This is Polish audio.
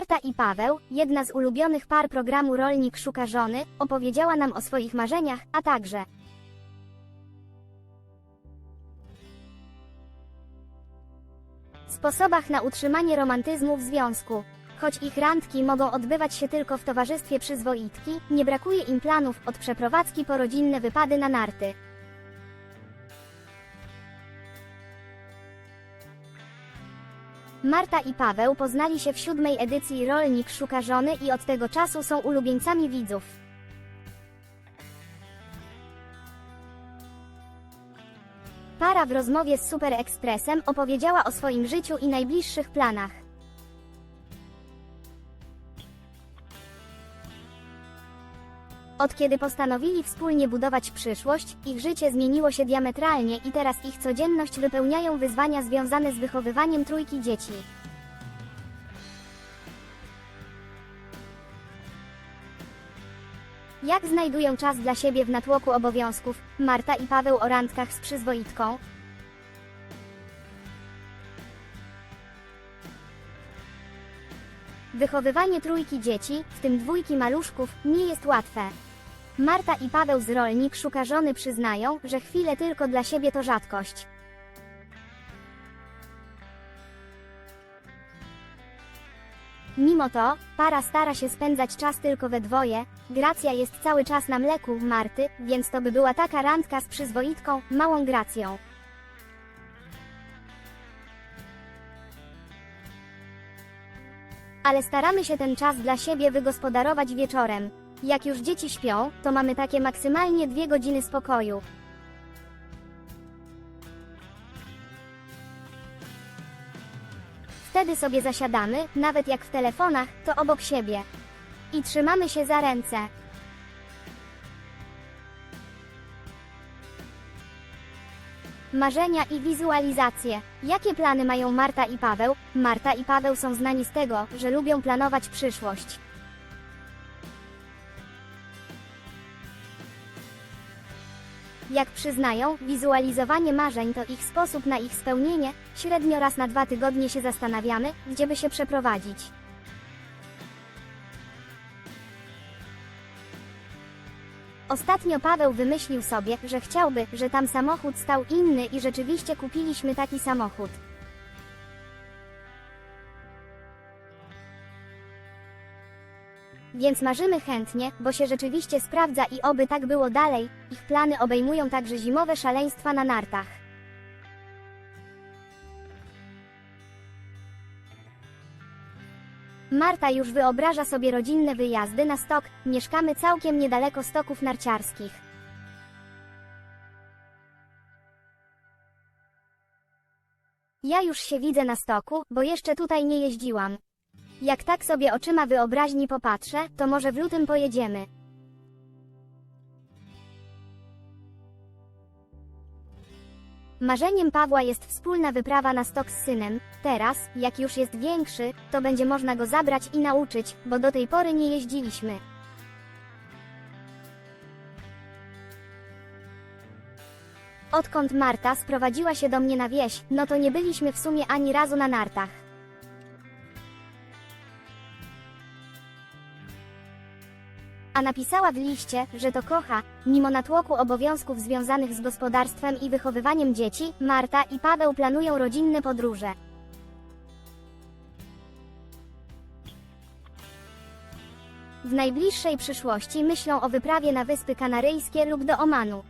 Marta i Paweł, jedna z ulubionych par programu Rolnik szuka żony, opowiedziała nam o swoich marzeniach, a także sposobach na utrzymanie romantyzmu w związku. Choć ich randki mogą odbywać się tylko w towarzystwie przyzwoitki, nie brakuje im planów od przeprowadzki po rodzinne wypady na narty. Marta i Paweł poznali się w siódmej edycji Rolnik szuka żony i od tego czasu są ulubieńcami widzów. Para w rozmowie z Super Expressem opowiedziała o swoim życiu i najbliższych planach. Od kiedy postanowili wspólnie budować przyszłość, ich życie zmieniło się diametralnie i teraz ich codzienność wypełniają wyzwania związane z wychowywaniem trójki dzieci. Jak znajdują czas dla siebie w natłoku obowiązków, Marta i Paweł o randkach z przyzwoitką? Wychowywanie trójki dzieci, w tym dwójki maluszków, nie jest łatwe. Marta i Paweł z Rolnik szuka żony przyznają, że chwile tylko dla siebie to rzadkość. Mimo to, para stara się spędzać czas tylko we dwoje, Gracja jest cały czas na mleku Marty, więc to by była taka randka z przyzwoitką, małą Gracją. Ale staramy się ten czas dla siebie wygospodarować wieczorem. Jak już dzieci śpią, to mamy takie maksymalnie dwie godziny spokoju. Wtedy sobie zasiadamy, nawet jak w telefonach, to obok siebie. I trzymamy się za ręce. Marzenia i wizualizacje. Jakie plany mają Marta i Paweł? Marta i Paweł są znani z tego, że lubią planować przyszłość. Jak przyznają, wizualizowanie marzeń to ich sposób na ich spełnienie, średnio raz na dwa tygodnie się zastanawiamy, gdzie by się przeprowadzić. Ostatnio Paweł wymyślił sobie, że chciałby, że tam samochód stał inny i rzeczywiście kupiliśmy taki samochód. Więc marzymy chętnie, bo się rzeczywiście sprawdza i oby tak było dalej, ich plany obejmują także zimowe szaleństwa na nartach. Marta już wyobraża sobie rodzinne wyjazdy na stok, mieszkamy całkiem niedaleko stoków narciarskich. Ja już się widzę na stoku, bo jeszcze tutaj nie jeździłam. Jak tak sobie oczyma wyobraźni popatrzę, to może w lutym pojedziemy. Marzeniem Pawła jest wspólna wyprawa na stok z synem. Teraz, jak już jest większy, to będzie można go zabrać i nauczyć, bo do tej pory nie jeździliśmy. Odkąd Marta sprowadziła się do mnie na wieś, no to nie byliśmy w sumie ani razu na nartach. Napisała w liście, że to kocha, mimo natłoku obowiązków związanych z gospodarstwem i wychowywaniem dzieci, Marta i Paweł planują rodzinne podróże. W najbliższej przyszłości myślą o wyprawie na Wyspy Kanaryjskie lub do Omanu.